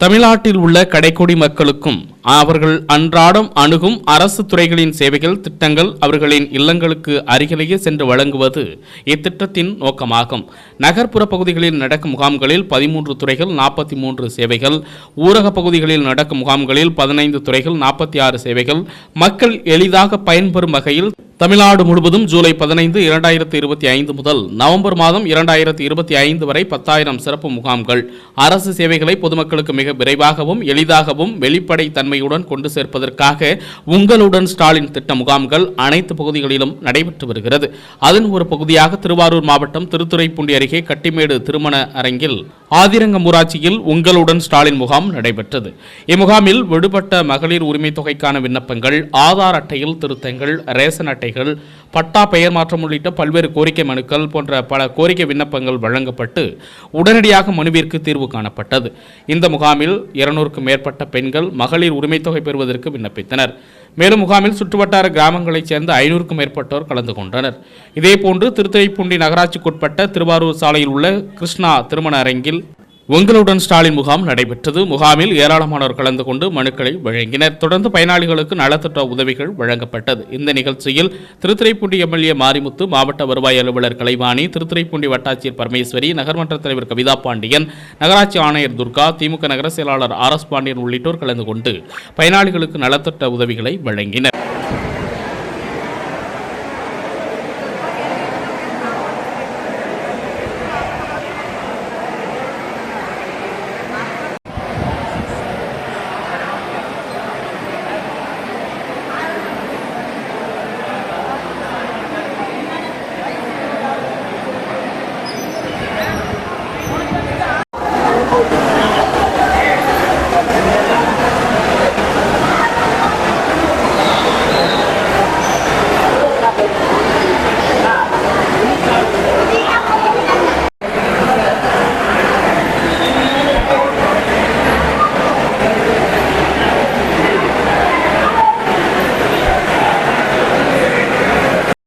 தமிழ்நாட்டில் உள்ள கடைக்கோடி மக்களுக்கும் அவர்கள் அன்றாடம் அணுகும் அரசு துறைகளின் சேவைகள் திட்டங்கள் அவர்களின் இல்லங்களுக்கு அருகிலேயே சென்று வழங்குவது இத்திட்டத்தின் நோக்கமாகும். நகர்ப்புற பகுதிகளில் நடக்கும் முகாம்களில் பதிமூன்று துறைகள் நாற்பத்தி மூன்று சேவைகள். ஊரக பகுதிகளில் நடக்கும் முகாம்களில் பதினைந்து துறைகள் நாற்பத்தி ஆறு சேவைகள். மக்கள் எளிதாக பயன்பெறும் வகையில் தமிழ்நாடு முழுவதும் ஜூலை பதினைந்து இரண்டாயிரத்தி இருபத்தி ஐந்து முதல் நவம்பர் மாதம் இரண்டாயிரத்தி இருபத்தி ஐந்து வரை பத்தாயிரம் சிறப்பு முகாம்கள். அரசு சேவைகளை பொதுமக்களுக்கு மிக விரைவாகவும் எளிதாகவும் வெளிப்படை தன்மை தன்மையுடன் கொண்டு சேர்ப்பதற்காக உங்களுடன் ஸ்டாலின் திட்ட முகாம்கள் அனைத்து பகுதிகளிலும் நடைபெற்று வருகிறது. அதன் ஒரு பகுதியாக திருவாரூர் மாவட்டம் திருத்துறைப்பூண்டி அருகே கட்டிமேடு திருமண அரங்கில் ஆதிரங்கம் ஊராட்சியில் உங்களுடன் ஸ்டாலின் முகாம் நடைபெற்றது. இம்முகாமில் விடுபட்ட மகளிர் உரிமை தொகைக்கான விண்ணப்பங்கள் ஆதார் அட்டையில் திருத்தங்கள் ரேஷன் அட்டைகள் பட்டா பெயர் மாற்றம் உள்ளிட்ட பல்வேறு கோரிக்கை மனுக்கள் போன்ற பல கோரிக்கை விண்ணப்பங்கள் வழங்கப்பட்டு உடனடியாக மனுவிற்கு தீர்வு காணப்பட்டது. இந்த முகாமில் இருநூறுக்கும் மேற்பட்ட பெண்கள் மகளிர் உரிமைத்தொகை பெறுவதற்கு விண்ணப்பித்தனர். மேலும் முகாமில் சுற்றுவட்டார கிராமங்களைச் சேர்ந்த ஐநூறுக்கும் மேற்பட்டோர் கலந்து கொண்டனர். இதேபோன்று திருத்துறைப்பூண்டி நகராட்சிக்குட்பட்ட திருவாரூர் சாலையில் உள்ள கிருஷ்ணா திருமண அரங்கில் உங்களுடன் ஸ்டாலின் முகாம் நடைபெற்றது. முகாமில் ஏராளமானோர் கலந்து கொண்டு மனுக்களை வழங்கினர். தொடர்ந்து பயனாளிகளுக்கு நலத்திட்ட உதவிகள் வழங்கப்பட்டது. இந்த நிகழ்ச்சியில் திருத்துறைப்பூண்டி எம்எல்ஏ மாரிமுத்து மாவட்ட வருவாய் அலுவலர் கலைவாணி திருத்துறைப்பூண்டி வட்டாட்சியர் பரமேஸ்வரி நகர்மன்ற தலைவர் கவிதா பாண்டியன் நகராட்சி ஆணையர் துர்கா திமுக நகர செயலாளர் ஆர் எஸ் பாண்டியன் உள்ளிட்டோர் கலந்து கொண்டு பயனாளிகளுக்கு நலத்திட்ட உதவிகளை வழங்கினர்.